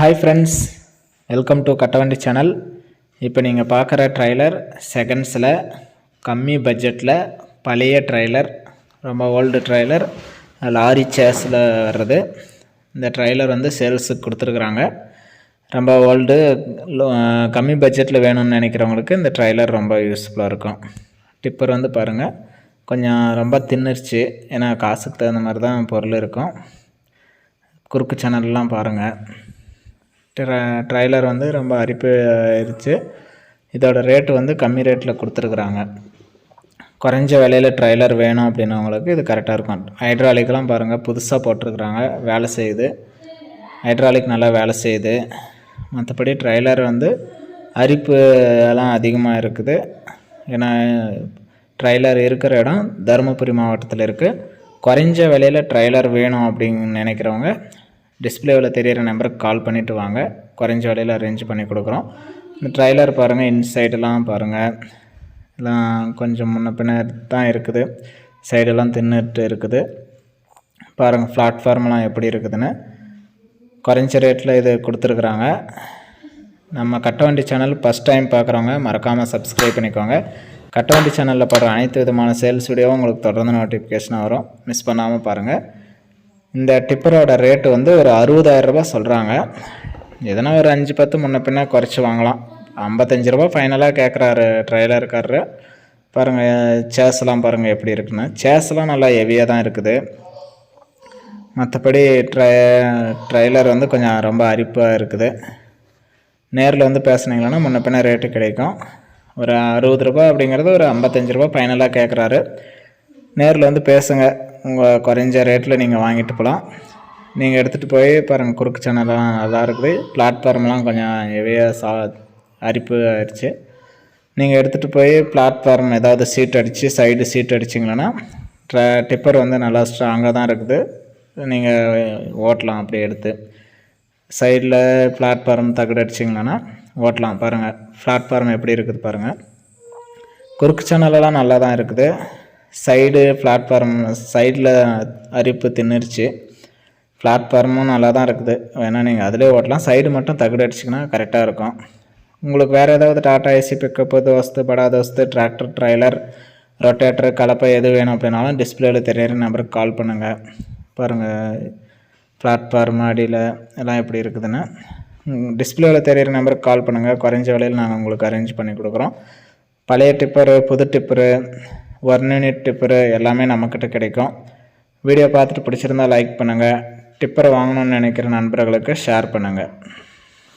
Hi friends welcome to Kattavandi channel இப்போ நீங்கள் பார்க்குற ட்ரைலர் செகண்ட்ஸில் கம்மி பட்ஜெட்டில் பழைய ட்ரைலர் ரொம்ப ஓல்டு ட்ரைலர் லாரி சேஸில் வர்றது. இந்த ட்ரைலர் வந்து சேல்ஸுக்கு கொடுத்துருக்குறாங்க. ரொம்ப ஓல்டு கம்மி பட்ஜெட்டில் வேணும்னு நினைக்கிறவங்களுக்கு இந்த ட்ரைலர் ரொம்ப யூஸ்ஃபுல்லாக இருக்கும். டிப்பர் வந்து பாருங்கள் கொஞ்சம் ரொம்ப தின்னுருச்சு. ஏன்னா காசுக்கு தகுந்த மாதிரி தான் பொருள் இருக்கும். குறுக்கு சேனல்லாம் பாருங்கள் ட்ரைலர் வந்து ரொம்ப அரிப்பு ஆயிடுச்சு இதோட ரேட்டு வந்து கம்மி ரேட்டில் கொடுத்துருக்குறாங்க. குறைஞ்ச விலையில் ட்ரைலர் வேணும் அப்படின்னவங்களுக்கு இது கரெக்டாக இருக்கும். ஹைட்ராலிக்லாம் பாருங்கள் புதுசாக போட்டிருக்குறாங்க வேலை செய்யுது. ஹைட்ராலிக் நல்லா வேலை செய்யுது. மற்றபடி ட்ரைலர் வந்து அரிப்பு எல்லாம் அதிகமாக இருக்குது. ஏன்னா ட்ரைலர் இருக்கிற இடம் தருமபுரி மாவட்டத்தில் இருக்குது குறைஞ்ச விலையில் ட்ரைலர் வேணும் அப்படின்னு நினைக்கிறவங்க டிஸ்பிளேவில் தெரியிற நம்பருக்கு கால் பண்ணிவிட்டு வாங்க. குறைஞ்ச விலையில் அரேஞ்ச் பண்ணி கொடுக்குறோம். இந்த ட்ரைலர் பாருங்கள் இன்சைடெல்லாம் பாருங்கள் எல்லாம் கொஞ்சம் முன்ன பின்ன தான் இருக்குது. சைடெல்லாம் தின்னுட்டு இருக்குது. பாருங்கள் பிளாட்ஃபார்ம்லாம் எப்படி இருக்குதுன்னு. குறைஞ்ச ரேட்டில் இது கொடுத்துருக்குறாங்க. நம்ம கட்டவண்டி சேனல் ஃபஸ்ட் டைம் பார்க்குறவங்க மறக்காமல் சப்ஸ்கிரைப் பண்ணிக்கோங்க. கட்டவண்டி சேனலில் படுற அனைத்து விதமான சேல்ஸ் வீடியோவும் உங்களுக்கு தொடர்ந்து நோட்டிஃபிகேஷனாக வரும். மிஸ் பண்ணாமல் பாருங்கள் இந்த டிப்பரோட ரேட்டு வந்து ஒரு அறுபதாயிரரூபா சொல்கிறாங்க எதனா ஒரு அஞ்சு பத்து முன்ன பின்ன குறைச்சி வாங்கலாம். ஐம்பத்தஞ்சு ரூபா ஃபைனலாக கேட்குறாரு ட்ரைலருக்காரரு பாருங்கள் சேர்ஸ்லாம் பாருங்கள் எப்படி இருக்குன்னு. சேர்ஸ்லாம் நல்லா ஹெவியாக தான் இருக்குது. மற்றபடி ட்ரை ட்ரைலர் வந்து கொஞ்சம் ரொம்ப அரிப்பாக இருக்குது. நேரில் வந்து பேசுனீங்கன்னா முன்ன பின்ன ரேட்டு கிடைக்கும். ஒரு அறுபது ரூபா அப்படிங்கிறது ஒரு ஐம்பத்தஞ்சு ரூபா ஃபைனலாக கேட்குறாரு நேரில் வந்து பேசுங்க. உங்கள் குறைஞ்ச ரேட்டில் நீங்கள் வாங்கிட்டு போகலாம் நீங்கள் எடுத்துகிட்டு போய் பாருங்கள் குறுக்கு சேனல்லாம் நல்லா இருக்குது. பிளாட்ஃபார்ம்லாம் கொஞ்சம் ஹெவியாக சா அரிப்பு ஆயிடுச்சு. நீங்கள் எடுத்துகிட்டு போய் பிளாட்ஃபார்ம் ஏதாவது சீட் அடித்து சைடு சீட் அடிச்சிங்கன்னா ட்ர டிப்பர் வந்து நல்லா ஸ்ட்ராங்காக தான் இருக்குது. நீங்கள் ஓட்டலாம் அப்படியே எடுத்து. சைடில் பிளாட்ஃபார்ம் தகடு அடிச்சிங்கன்னா ஓட்டலாம் பாருங்கள் பிளாட்ஃபார்ம் எப்படி இருக்குது பாருங்கள் குறுக்கு சேனலெல்லாம் நல்லா தான் இருக்குது. சைடு பிளாட்ஃபார்ம் சைடில் அரிப்பு தின்னுருச்சு. பிளாட்ஃபார்மும் நல்லா தான் இருக்குது. வேணால் நீங்கள் அதிலே ஓட்டலாம். சைடு மட்டும் தகடு அடிச்சிங்கன்னா கரெக்டாக இருக்கும். உங்களுக்கு வேறு ஏதாவது டாட்டா ஏசி பிக்கப்பு தோஸ்து படா தோஸ்து டிராக்டர் ட்ரைலர் ரொட்டேட்டர் கலப்பை எது வேணும் அப்படின்னாலும் டிஸ்பிளேல தெரியிற நம்பருக்கு கால் பண்ணுங்கள் பாருங்கள் பிளாட்ஃபார்ம் அடியில் எல்லாம் எப்படி இருக்குதுன்னு. டிஸ்பிளேவில் தெரியிற நம்பருக்கு கால் பண்ணுங்கள் குறைஞ்ச விலையில் நாங்கள் உங்களுக்கு அரேஞ்ச் பண்ணி கொடுக்குறோம். பழைய டிப்பரு புது டிப்பரு ஒன் யூனிட் டிப்பரு எல்லாமே நம்மக்கிட்ட கிடைக்கும். வீடியோ பார்த்துட்டு பிடிச்சிருந்தா லைக் பண்ணுங்கள் டிப்பரை வாங்கணும்னு நினைக்கிற நண்பர்களுக்கு ஷேர் பண்ணுங்கள்